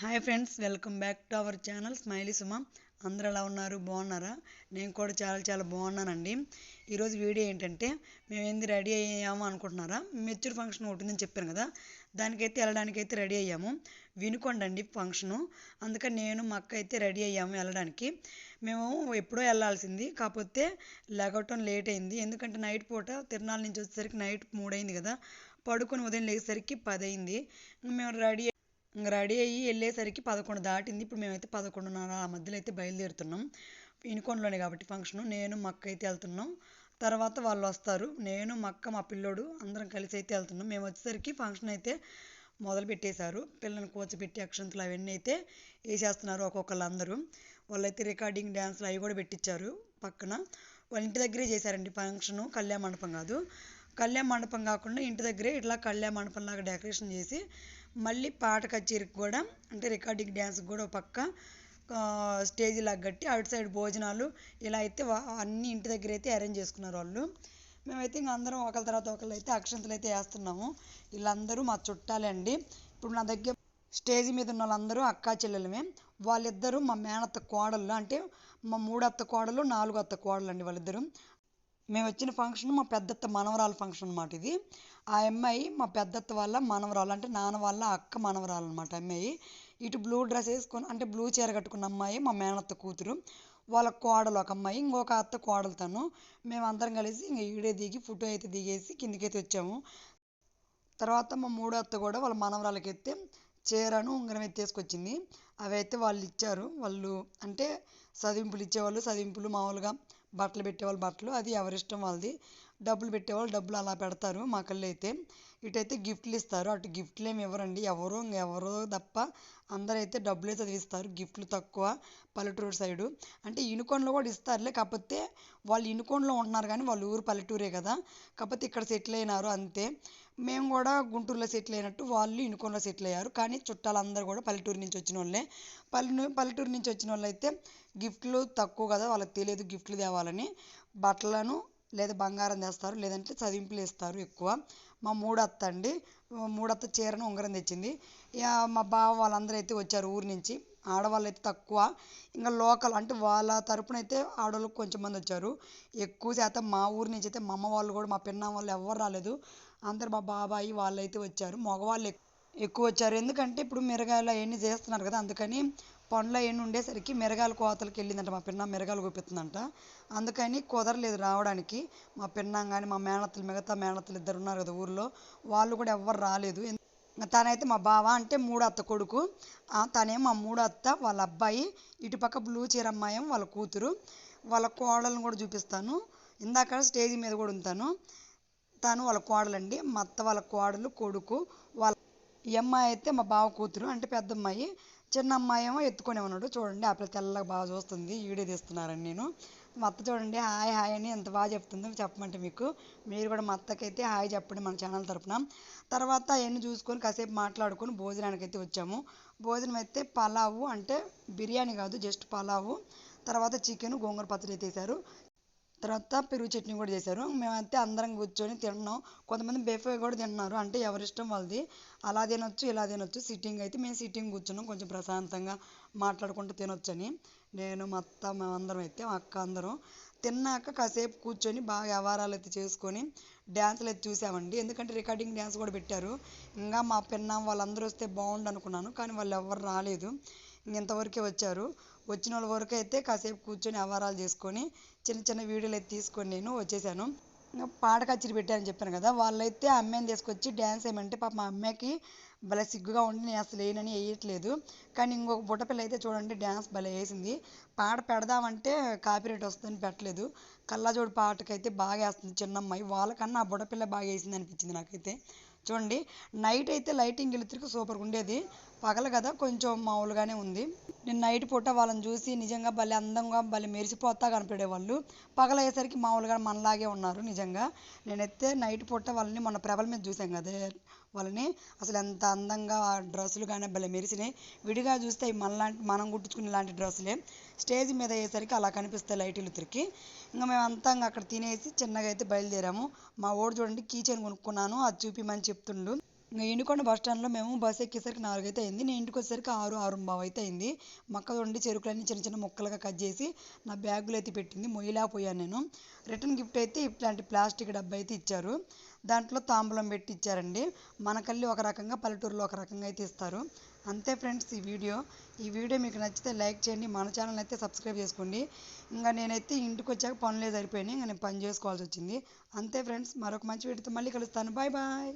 Hi friends welcome back to our channel smiley Suma. అందరూ ఎలా ఉన్నారు? బాగున్నారా? నేను కూడా చాలా చాలా బాగున్నానండి. ఈరోజు వీడియో ఏంటంటే మేము ఏంది రెడీ అయ్యాము అనుకుంటున్నారా? మెచ్యూర్ ఫంక్షన్ ఒకటి చెప్పాను కదా దానికైతే వెళ్ళడానికైతే రెడీ అయ్యాము. వినుకోండి అండి ఫంక్షను. అందుకని నేను మా అక్క అయితే రెడీ అయ్యాము వెళ్ళడానికి. మేము ఎప్పుడో వెళ్ళాల్సింది కాకపోతే లెగవటం లేట్ అయింది. ఎందుకంటే నైట్ పూట తిరునాళ్ళ నుంచి వచ్చేసరికి నైట్ మూడైంది కదా పడుకొని ఉదయం లేచేసరికి పది అయింది మేము రెడీ ఇంక రెడీ అయ్యి వెళ్ళేసరికి పదకొండు దాటింది. ఇప్పుడు మేమైతే పదకొండున్నర ఆ మధ్యలో అయితే బయలుదేరుతున్నాం. ఇనుకొండలోనే కాబట్టి ఫంక్షను. నేను మా అక్క అయితే వెళ్తున్నాం. తర్వాత వాళ్ళు వస్తారు. నేను మా అక్క మా పిల్లోడు అందరం కలిసి అయితే వెళ్తున్నాం. మేము వచ్చేసరికి ఫంక్షన్ అయితే మొదలు పెట్టేశారు. పిల్లల్ని కూర్చోబెట్టి అక్షంతలు అవన్నీ అయితే వేసేస్తున్నారు ఒక్కొక్కళ్ళు అందరూ వాళ్ళైతే రికార్డింగ్ డ్యాన్స్లు అవి కూడా పెట్టించారు పక్కన. వాళ్ళ ఇంటి దగ్గరే చేశారండి ఫంక్షను. కళ్యాణ మండపం కాదు. కళ్యాణ మండపం కాకుండా ఇంటి దగ్గరే ఇట్లా కళ్యాణ మండపం లాగా డెకరేషన్ చేసి మళ్ళీ పాట కచేరీకి కూడా అంటే రికార్డింగ్ డ్యాన్స్కి కూడా ఒక పక్క స్టేజ్ లాగా కట్టి అటు సైడ్ భోజనాలు ఇలా అయితే అన్ని ఇంటి దగ్గర అయితే అరేంజ్ చేసుకున్నారు వాళ్ళు. మేమైతే ఇంక అందరం ఒకరి తర్వాత ఒకళ్ళు అయితే అక్షంతలు అయితే వేస్తున్నాము. వీళ్ళందరూ మా చుట్టాలే అండి. ఇప్పుడు నా దగ్గర స్టేజ్ మీద ఉన్న వాళ్ళందరూ అక్కా చెల్లెలమే వాళ్ళిద్దరూ మా మేనత్త కోడళ్ళు అంటే మా మూడత్త కోడలు నాలుగు అత్త కోడలు అండి వాళ్ళిద్దరూ. మేము వచ్చిన ఫంక్షన్ మా పెద్దత్త మనవరాలు ఫంక్షన్ అనమాట ఇది. ఆ అమ్మాయి మా పెద్దత్త వాళ్ళ మనవరాలు అంటే నాన్న వాళ్ళ అక్క మనవరాలు అనమాట అమ్మాయి ఇటు బ్లూ డ్రెస్ వేసుకొని అంటే బ్లూ చీర కట్టుకున్న అమ్మాయి మా మేనత్త కూతురు. వాళ్ళ కోడలు ఒక అమ్మాయి ఇంకొక అత్త కోడలు తను. మేమందరం కలిసి ఇంక ఈడే దిగి ఫోటో అయితే దిగేసి కిందికైతే వచ్చాము. తర్వాత మా మూడో అత్త కూడా వాళ్ళ మనవరాలకి ఎత్తే చీరను ఉంగరం ఎత్తేసుకొచ్చింది అవి అయితే వాళ్ళు ఇచ్చారు. వాళ్ళు అంటే చదివింపులు ఇచ్చేవాళ్ళు. చదివింపులు మామూలుగా బట్టలు పెట్టేవాళ్ళు బట్టలు అది ఎవరిష్టం వాళ్ళది. డబ్బులు పెట్టేవాళ్ళు డబ్బులు అలా పెడతారు మా కళ్ళు అయితే. ఇటైతే గిఫ్ట్లు ఇస్తారు. అటు గిఫ్ట్లు ఏమి ఇవ్వరండి. ఎవరో ఎవరో తప్ప అందరైతే డబ్బులే చదివిస్తారు గిఫ్ట్లు తక్కువ పల్లెటూరు సైడు. అంటే యూనికోన్లో కూడా ఇస్తారులే. కాకపోతే వాళ్ళు ఇనుకొండలో ఉంటున్నారు కానీ వాళ్ళ ఊరు పల్లెటూరే కదా. కాకపోతే ఇక్కడ సెటిల్ అయినారు అంతే. మేము కూడా గుంటూరులో సెటిల్ అయినట్టు వాళ్ళు ఇనుకొండలో సెటిల్ అయ్యారు. కానీ చుట్టాలందరూ కూడా పల్లెటూరు నుంచి వచ్చిన వాళ్ళే. పల్లె పల్లెటూరు నుంచి వచ్చిన వాళ్ళు అయితే గిఫ్ట్లు తక్కువ కదా వాళ్ళకి తెలియదు గిఫ్ట్లు తేవాలని. బట్టలను లేదా బంగారం తెస్తారు లేదంటే చదివింపులు ఇస్తారు ఎక్కువ. మా మూడత్త అండి. మూడత్త చీరను ఉంగరం తెచ్చింది. ఇక మా బావ వాళ్ళందరూ అయితే వచ్చారు ఊరి నుంచి. ఆడవాళ్ళు అయితే తక్కువ. ఇంకా లోకల్ అంటే వాళ్ళ తరపున అయితే ఆడవాళ్ళు కొంచెం మంది వచ్చారు. ఎక్కువ శాతం మా ఊరి నుంచి అయితే మా అమ్మ వాళ్ళు కూడా మా పిన్న వాళ్ళు ఎవరు రాలేదు. అందరు మా బాబాయి వాళ్ళైతే వచ్చారు. మగవాళ్ళు ఎక్కువ వచ్చారు. ఎందుకంటే ఇప్పుడు మిరగాయలు అవన్నీ చేస్తున్నారు కదా అందుకని పండ్లు అవన్నీ ఉండేసరికి మిరగాయల కోతలకి వెళ్ళిందంట మా పిన్న మిరగాయలు కోపిస్తుందంట అందుకని కుదరలేదు రావడానికి. మా పిన్న కానీ మా మేనత్తలు మిగతా మేనత్తలు ఇద్దరు ఉన్నారు కదా ఊర్లో వాళ్ళు కూడా ఎవ్వరు రాలేదు. తనైతే మా బావ అంటే మూడో అత్త కొడుకు. తనే మా మూడు అత్త వాళ్ళ అబ్బాయి ఇటుపక్క బ్లూ చీర అమ్మాయి వాళ్ళ కూతురు. వాళ్ళ కోడలను కూడా చూపిస్తాను. ఇందాక స్టేజ్ మీద కూడా ఉంటాను. తను వాళ్ళ కోడలండి. మా అత్త వాళ్ళ కోడలు కొడుకు. వాళ్ళ ఈ అమ్మాయి అయితే మా బావ కూతురు అంటే పెద్ద అమ్మాయి. చిన్న అమ్మాయి ఏమో ఎత్తుకొని ఉన్నాడు. చూడండి ఆ పిల్ల తెల్లగా బాగా చూస్తుంది. వీడియో తీస్తున్నారని నేను. మా అత్త చూడండి హాయ్ హాయ్ అని ఎంత బాగా చెప్తుందో చెప్పమంటే మీకు. మీరు కూడా మా అత్తకైతే హాయ్ చెప్పండి మన ఛానల్ తరపున. తర్వాత అవన్నీ చూసుకొని కాసేపు మాట్లాడుకొని భోజనానికి అయితే వచ్చాము. భోజనం అయితే పలావు అంటే బిర్యానీ కాదు జస్ట్ పలావు. తర్వాత చికెన్ గోంగూర పచ్చడి అయితే తర్వాత పెరుగు చట్నీ కూడా చేశారు. మేమైతే అందరం కూర్చొని తిన్నాం. కొంతమంది బెఫే కూడా తిన్నారు. అంటే ఎవరిష్టం వాళ్ళది. అలా తినొచ్చు ఇలా తినొచ్చు. సిట్టింగ్ అయితే మేము సిట్టింగ్ కూర్చున్నాం. కొంచెం ప్రశాంతంగా మాట్లాడుకుంటూ తినొచ్చని. నేను మా అత్త మేమందరం అయితే మా అక్క అందరం తిన్నాక కాసేపు కూర్చొని బాగా వ్యవహారాలు అయితే చేసుకొని డ్యాన్సులు అయితే చూసామండి. ఎందుకంటే రికార్డింగ్ డ్యాన్స్ కూడా పెట్టారు. ఇంకా మా పిన్న వాళ్ళందరూ వస్తే బాగుండు అనుకున్నాను. కానీ వాళ్ళు ఎవరు రాలేదు. ఇంతవరకే వచ్చారు. వచ్చిన వాళ్ళ వరకు అయితే కాసేపు కూర్చొని వ్యవహారాలు చేసుకొని చిన్న చిన్న వీడియోలు అయితే తీసుకొని నేను వచ్చేసాను. పాట కచేరీ పెట్టారని చెప్పాను కదా వాళ్ళైతే ఆ అమ్మాయిని తీసుకొచ్చి డ్యాన్స్ వేయమంటే పాప మా అమ్మాయికి భలే సిగ్గుగా ఉండి నేను అసలు వేయనని వేయట్లేదు. కానీ ఇంకొక బుట్టపిల్ల అయితే చూడండి డ్యాన్స్ భలే వేసింది. పాట పెడదామంటే కాపీరైట్ వస్తుందని పెట్టలేదు. కళ్ళజోడు పాటకైతే బాగా వేస్తుంది చిన్నమ్మాయి. వాళ్ళకన్నా ఆ బుట్టపిల్ల బాగా వేసింది అనిపించింది నాకైతే. చూడండి నైట్ అయితే లైటింగ్ ఎలక్ట్రిక్ సూపర్గా ఉండేది. పగలు కదా కొంచెం మామూలుగానే ఉంది. నేను నైట్ పూట వాళ్ళని చూసి నిజంగా భలే అందంగా భలే మెరిసిపోతా కనపడేవాళ్ళు. వాళ్ళు పగలయ్యేసరికి మామూలుగా మనలాగే ఉన్నారు నిజంగా. నేనైతే నైట్ పూట వాళ్ళని మన ప్రభల మీద చూసాం కదా. వాళ్ళని అసలు ఎంత అందంగా ఆ డ్రెస్సులు కానీ భలే మెరిసినాయి. విడిగా చూస్తే మనలాంటి మనం కుట్టించుకునే లాంటి డ్రెస్సులే. స్టేజ్ మీద అయ్యేసరికి అలా కనిపిస్తాయి లైట్లు తిరిగి. ఇంకా మేము అంతంగా అక్కడ తినేసి చిన్నగా అయితే బయలుదేరాము. మా ఓడు చూడండి కీ చైన్ కొనుక్కున్నాను. అది చూపిమని చెప్తుండు. ఇంకా ఎన్నుకొండ బస్ స్టాండ్లో మేము బస్ ఎక్కేసరికి నాలుగైతే అయింది. నేను ఇంటికి వచ్చేసరికి ఆరు ఆరు బావు అయితే అయింది. మక్క ఉండి చెరుకులన్నీ చిన్న చిన్న ముక్కలుగా కట్ చేసి నా బ్యాగులో అయితే పెట్టింది మొయ్యలేకపోయాను నేను. రిటర్న్ గిఫ్ట్ అయితే ఇట్లాంటి ప్లాస్టిక్ డబ్బా అయితే ఇచ్చారు. దాంట్లో తాంబూలం పెట్టి ఇచ్చారండి. మనకల్లి ఒక రకంగా పల్లెటూరులో ఒక రకంగా అయితే ఇస్తారు. అంతే ఫ్రెండ్స్ ఈ వీడియో. ఈ వీడియో మీకు నచ్చితే లైక్ చేయండి. మన ఛానల్ అయితే సబ్స్క్రైబ్ చేసుకోండి. ఇంకా నేనైతే ఇంటికి వచ్చాక పనులే సరిపోయినాయి. ఇంకా నేను పని చేసుకోవాల్సి వచ్చింది. అంతే ఫ్రెండ్స్. మరొక మంచి వీడియోతో మళ్ళీ కలుస్తాను. Bye bye.